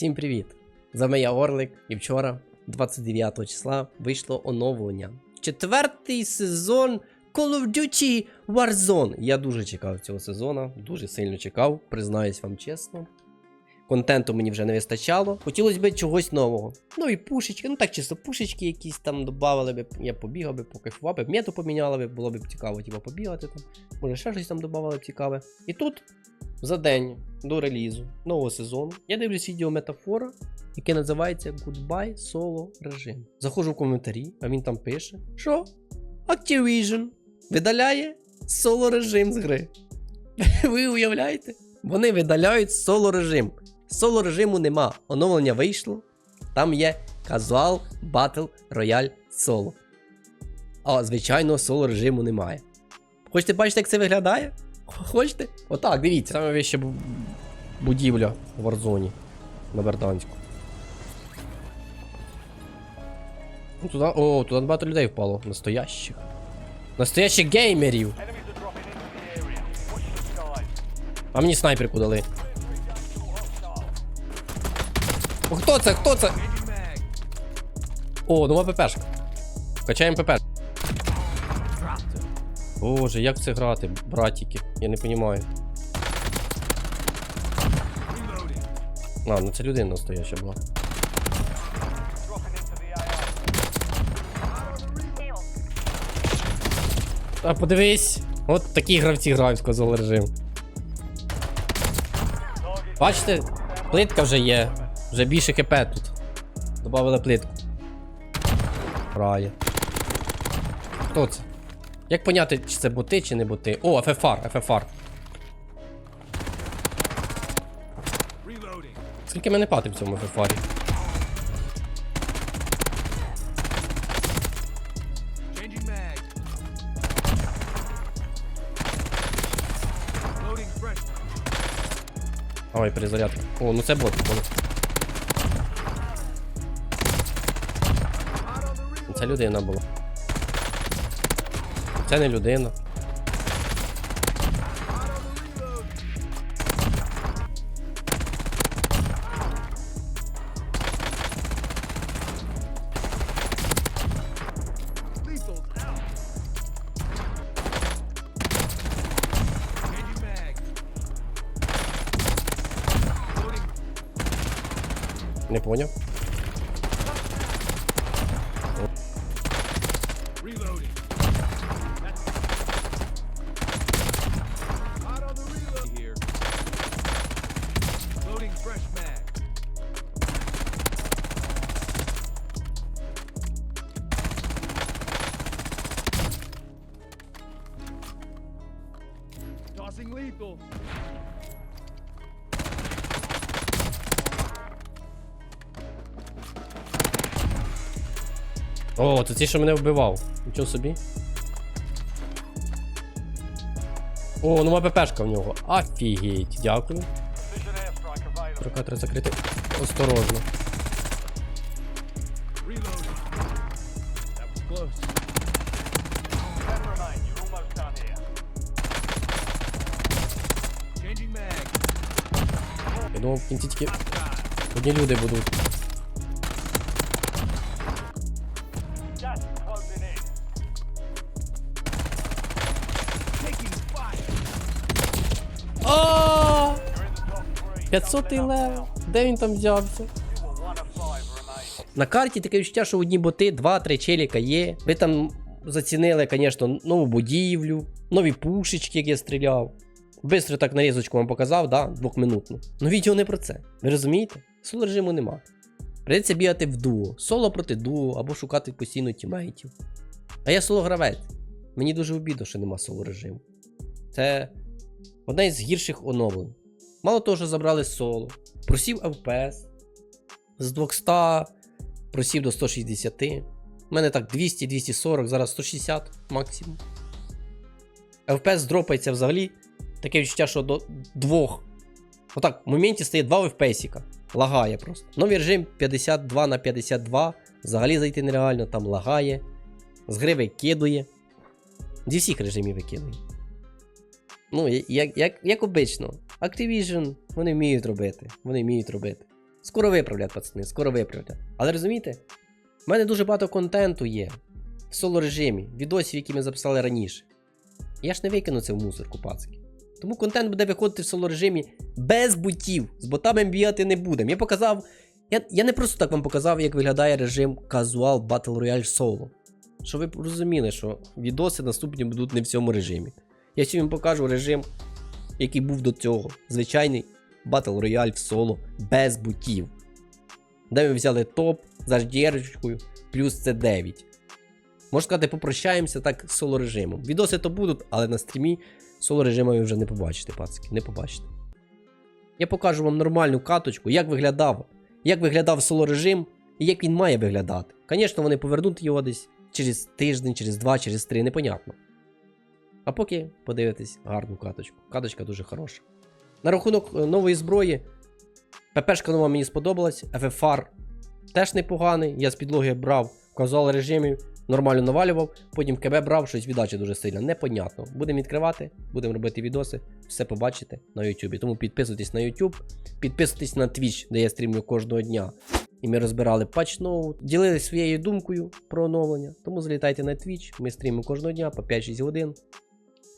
Всім привіт! З вами я Орлик, і вчора, 29 числа, вийшло оновлення. Четвертий сезон Call of Duty Warzone. Я дуже чекав цього сезону, дуже сильно чекав, признаюсь вам чесно. Контенту мені вже не вистачало. Хотілося б чогось нового. Нові пушечки, ну так чисто пушечки якісь там додавали би, я побігав би, покайфував би, мету поміняли би, було б цікаво, типу, побігати там. Може ще щось там додавали б цікаве. І тут за день до релізу нового сезону я дивлюсь відео метафора, яке називається Goodbye Solo режим. Заходжу в коментарі, а він там пише, що Activision видаляє соло режим з гри. Ви уявляєте? Вони видаляють соло режим. Соло режиму нема. Оновлення вийшло. Там є Casual Battle Royale Solo. А звичайного соло режиму немає. Хочете бачити, як це виглядає? Хочете? Отак, дивіться. Саме вище будівля в Warzone на Берданську. Ну, о, туди багато людей впало. Настоящих. Настоящих геймерів. А мені снайперку дали. О, Хто це? Хто це? О, нова ППшка. Качаємо ПП. Боже, як це грати, братики? Я не розумію. А, ну це людина настояща була. А подивись, от такі гравці грають в казал режим. Бачите, плитка вже є. Вже більше КП тут. Добавили плитку. Рає. Хто це? Як поняти, чи це боти, чи не боти? О, ФФР, ФФР. Скільки мене пати в цьому ФФРі? Ой, перезарядка. О, ну це бот, понял. Це людина була. Це не людина. О, це ті, що мене вбивав. Нічого собі. О, нова ППшка в нього. Офігеть, дякую. Треба закрити. Осторожно. Я думав, в кінці тільки одні люди будуть. О! You're in the top three. 500 левел. Де він там взявся? На карті таке відчуття, що одні боти, два-три челіка є. Ви там зацінили, звісно, нову будівлю, нові пушечки, як я стріляв. Бистро так нарізочку вам показав, да, двохминутну. Ну відео не про це. Ви розумієте? Соло режиму нема. Придеться бігати в дуо, соло проти дуо або шукати постійно тімейтів. А я соло гравець. Мені дуже обідно, що нема соло режиму. Це одне із гірших оновлень. Мало того, що забрали соло, просів FPS з 200 просів до 160. У мене так 200-240, зараз 160 максимум. FPS дропається взагалі. Таке відчуття, що до двох. Отак, в моменті стає 2 FPS. Лагає просто. Новий режим 52 на 52. Взагалі зайти нереально, там лагає. З гри викидує. Зі всіх режимів викидує. Ну, як, як, як обично. Activision вони вміють робити. Вони вміють робити. Скоро виправлять, пацани, скоро виправлять. Але розумієте, в мене дуже багато контенту є в соло режимі, відосів, які ми записали раніше. Я ж не викину це в мусорку, пацки. Тому контент буде виходити в соло режимі без бутів. З ботами бігати не будемо. Я показав. Я, я не просто так вам показав, як виглядає режим Casual Battle Royale Solo. Щоб ви розуміли, що відоси наступні будуть не в цьому режимі. Я сьогодні вам покажу режим, який був до цього. Звичайний Battle Royale в соло без бутів. Де ми взяли топ з HDR плюс C9. Можна сказати, попрощаємося так з соло режимом. Відоси то будуть, але на стрімі соло режиму ви вже не побачите, пацки, не побачите. Я покажу вам нормальну каточку, як виглядав, як виглядав соло режим і як він має виглядати. Звісно, вони повернуть його десь через тиждень, через два, через три, непонятно. А поки подивитесь гарну каточку. Каточка дуже хороша. На рахунок е, нової зброї. ППшка нова мені сподобалась, FFR теж непоганий. Я з підлоги брав в казуал режимі, нормально навалював, потім КБ брав, щось віддача дуже сильно. Непонятно. Будемо відкривати, будемо робити відоси, все побачите на YouTube. Тому підписуйтесь на YouTube, підписуйтесь на Twitch, де я стрімлю кожного дня. І ми розбирали патч ноут, ділилися своєю думкою про оновлення. Тому залітайте на Twitch, ми стрімимо кожного дня по 5-6 годин.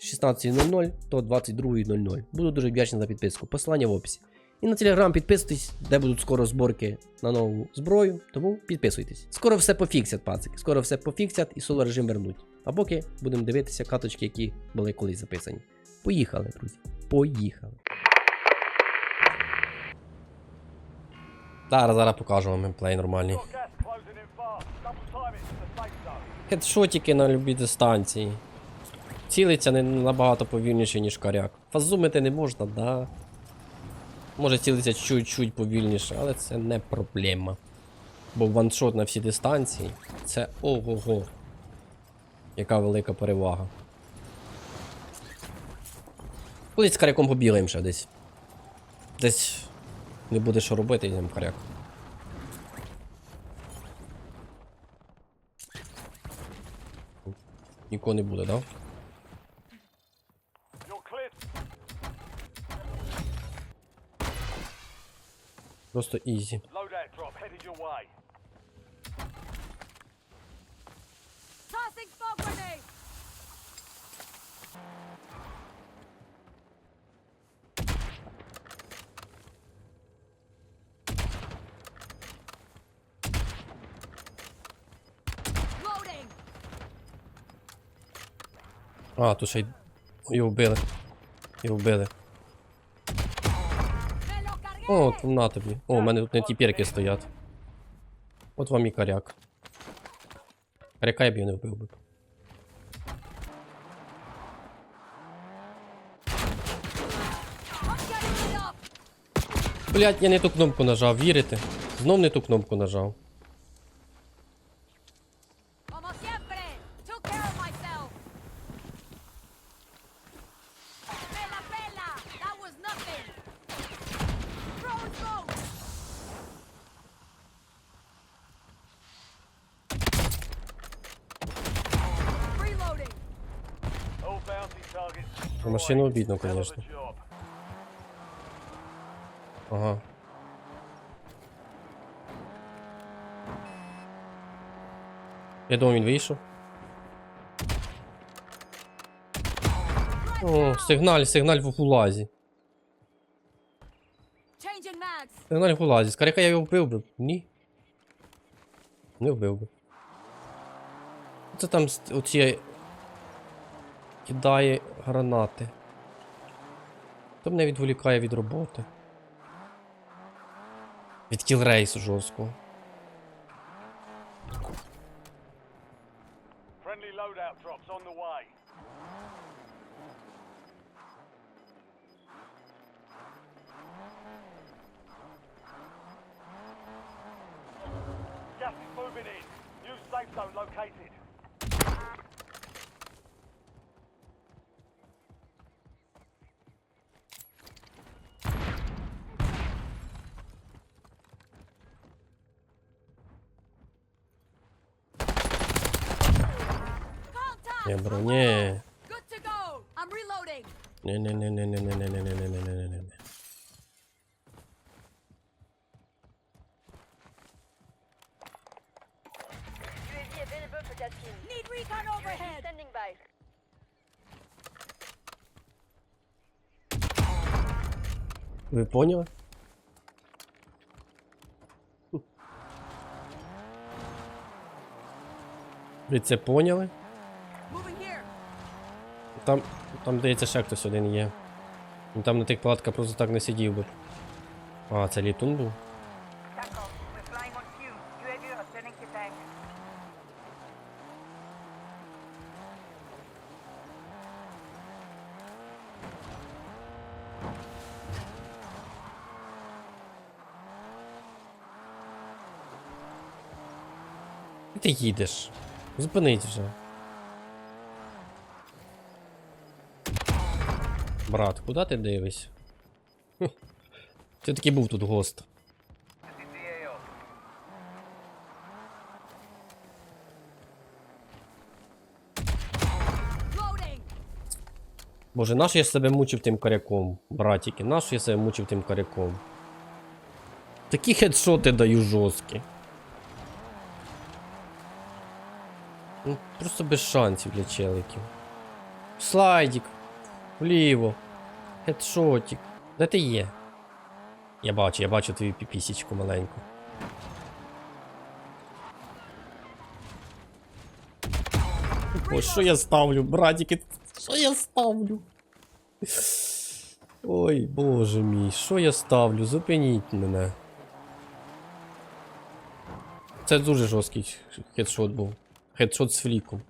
З 16.00 до 22.00. Буду дуже вдячний за підписку. Посилання в описі. І на телеграм підписуйтесь, де будуть скоро зборки на нову зброю. Тому підписуйтесь. Скоро все пофіксять, пацики. Скоро все пофіксять і соло режим вернуть. А поки будемо дивитися каточки, які були колись записані. Поїхали, друзі. Поїхали. Зараз, зараз покажу вам геймплей нормальний. Хедшотики на любій дистанції. Цілиться не набагато повільніше, ніж коряк. Фазумити не можна, да. Може цілиться чуть-чуть повільніше, але це не проблема. Бо ваншот на всі дистанції це ого-го. Яка велика перевага. Колись з коряком побігаємо ще десь. Десь не буде що робити, йдемо в коряк. Нікого не буде, да? Grenade! Loading! А, тут ще й його вбили. Його вбили. О, на тобі. О, у мене тут не ті пірки стоять. От вам і коряк. Коряка я б його не вбив би. Блять, я не ту кнопку нажав, вірите? Знов не ту кнопку нажав. Машину a конечно. Ага. Я думав, він вийшов. О, сигналь, сигналь в гулазі. Сигналь в гулазі. Скоріка я його вбив би. Ні. Не вбив би. Це там оці кидає гранати. То мене відволікає від роботи. Від кілрейсу жорсткого. Located. Не броні. Не, не, не, не, не, не, не, не, не, не, не, не, не, не. Ви поняли? Ви це поняли? Там, там здається, ще хтось один є. Ну там на тих палатках просто так не сидів би. А, це літун був? Ти їдеш? Зупинись вже. Брат, куди ти дивишся? Хм. Ти таки був тут гост. Боже, наш я себе мучив тим коряком, братіки, наш я себе мучив тим коряком. Такі хедшоти даю жорсткі. Ну, просто без шансів для челиків. Слайдик. Вліво. Хедшотик. Де ти є? Я бачу, я бачу твою піпісічку маленьку. О, що я ставлю, братики? Що я ставлю? Ой, боже мій, що я ставлю? Зупиніть мене. Це дуже жорсткий хедшот був. Хедшот з фліком.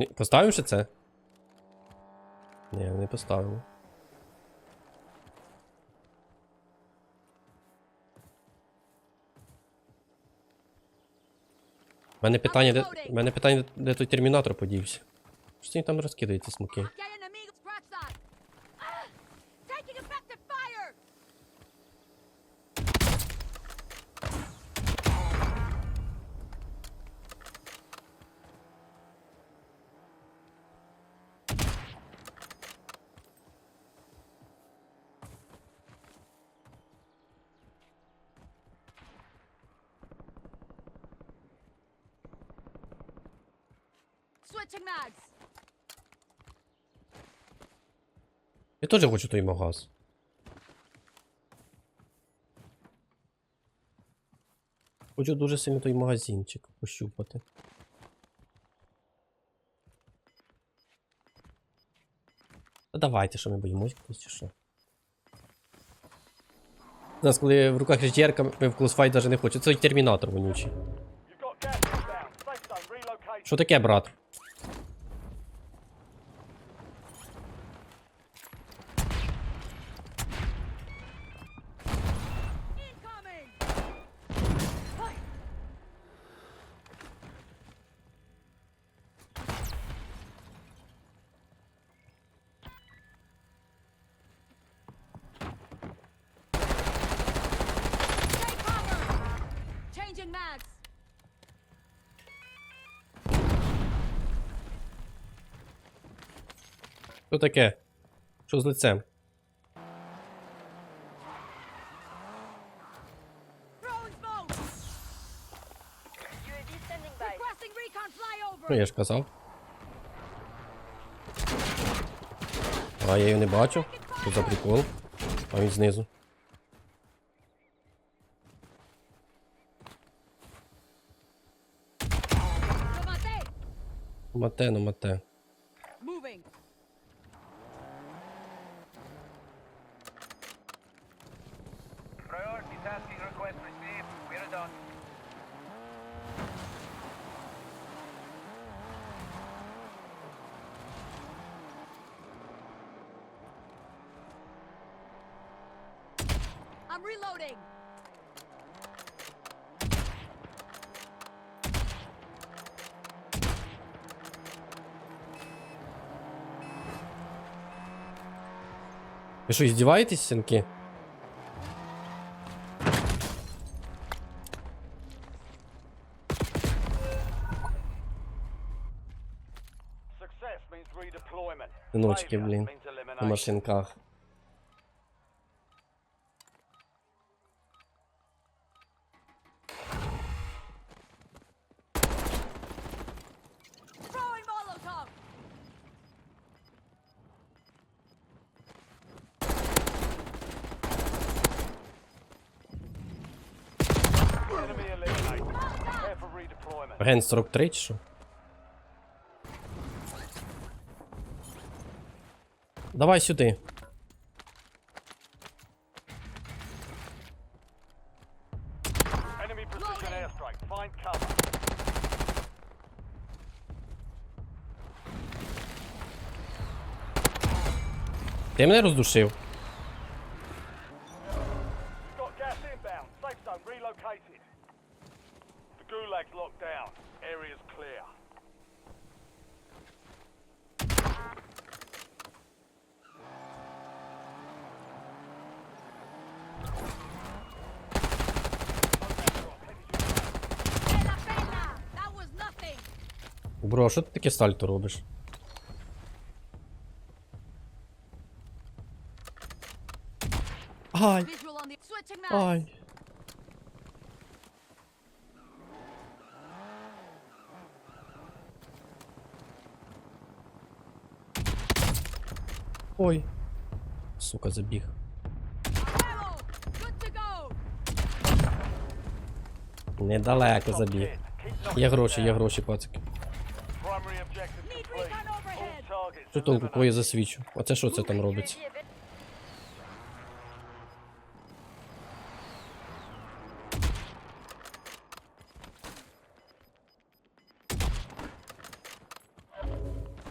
Ні, Поставимо ще це? Ні, не поставимо. У мене питання, де, у мене питання, де той термінатор подівся. Що він там розкидається смоки? Switching mags. Я теж хочу той магаз. Хочу дуже сильно той магазинчик пощупати. Та давайте, що ми боїмось чи що. У нас, коли в руках режєрка, ми в клосфайт навіть не хочемо. Це термінатор вонючий. Що таке, брат? Що таке? Що з лицем? Ну, я ж казав. А я її не бачу. Що за прикол? А він знизу. Мате, ну мате. tasking request received. We're done. I'm reloading. Ви що, іздіваєтесь, синки? Внучки, блін, на машинках. Ген 43 чи що? Давай сюди. Ти мене роздушив. Таке сальто робиш? Ай, ай. Ой. Сука, забіг. Недалеко забіг. Є гроші, є гроші, пацики. Що толку, eliminated. кого я засвічу? Оце що це там робиться?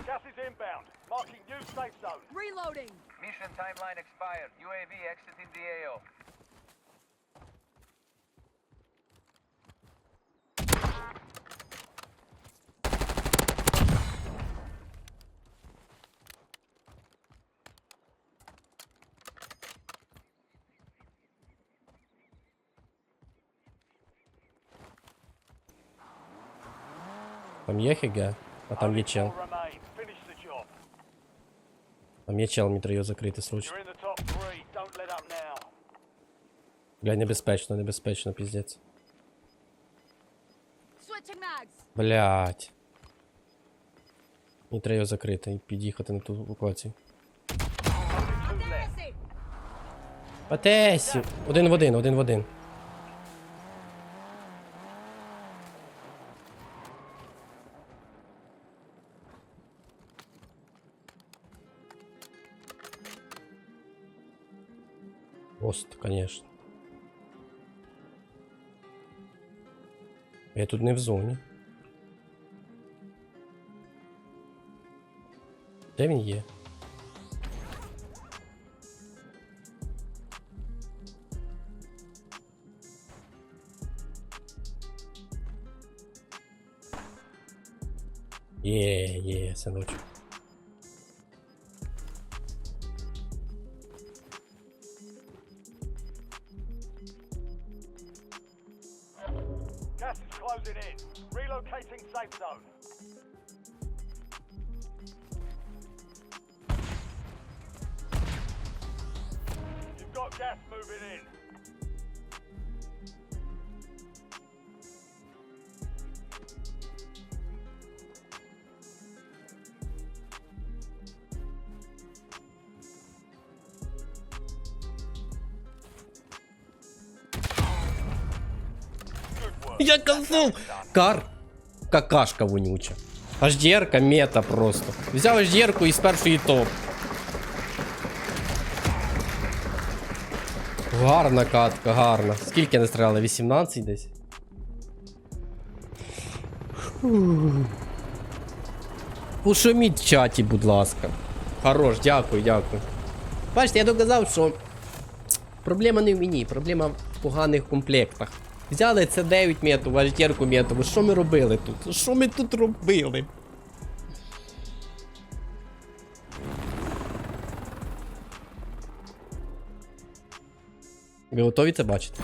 Gas is inbound. Marking new safe zone. Reloading! Mission timeline expired. UAV exiting the AO. Там є ХГ, а там є чел. Там є чел, мені треба його закрити срочно. Бля, небезпечно, небезпечно, піздець. Блять. Мені треба його закрити і під'їхати на ту локацію. Патесі! Один в один, один в один. Пост, конечно. Я тут не в зоні. Де він є? Є, є, синочок. Gas moving in. Я казав! Кар. Какашка вонюча. HDR-ка мета просто. Взяв HDR-ку і з топ. Гарна катка, гарна. Скільки не стріляли? 18 десь? Пошуміть в чаті, будь ласка. Хорош, дякую, дякую. Бачите, я доказав, що Проблема не в мені, проблема в поганих комплектах. Взяли це 9 метрів, альтерку метру. Що ми робили тут? Що ми тут робили? Ви готові це бачити?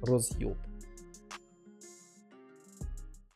Роз'єб.